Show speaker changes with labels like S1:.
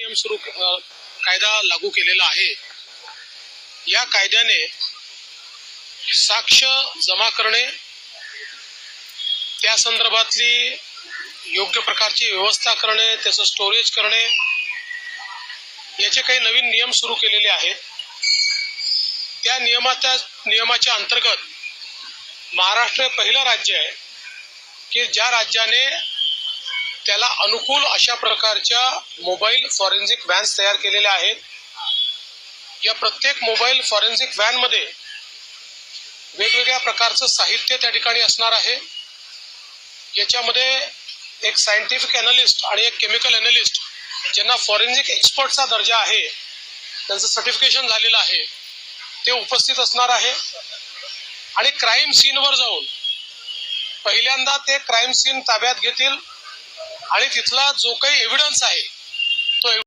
S1: नियम सुरू कायदा लागू केलेला आहे. या कायद्याने साक्ष जमा करणे त्या संदर्भातली योग्य प्रकारची व्यवस्था करणे त्याचं स्टोरेज करणे याचे काही नवीन नियम सुरू केलेले आहेत. त्या नियमाच्या नियमाच्या अंतर्गत महाराष्ट्र पहिलं राज्य आहे की ज्या राज्याने त्याला अनुकूल अशा प्रकारच्या मोबाईल फॉरेन्सिक व्हॅन्स तयार केलेल्या आहेत. या प्रत्येक मोबाईल फॉरेन्सिक व्हॅनमध्ये वेगवेगळ्या प्रकारचं साहित्य त्या ठिकाणी असणार आहे. याच्यामध्ये एक सायंटिफिक अनालिस्ट आणि एक केमिकल अनालिस्ट ज्यांना फॉरेन्सिक एक्सपर्टचा दर्जा आहे त्यांचं सर्टिफिकेशन झालेलं आहे ते उपस्थित असणार आहे. आणि क्राईम सीनवर जाऊन पहिल्यांदा ते क्राईम सीन ताब्यात घेतील. आणि तिथला जो काही एव्हिडन्स आहे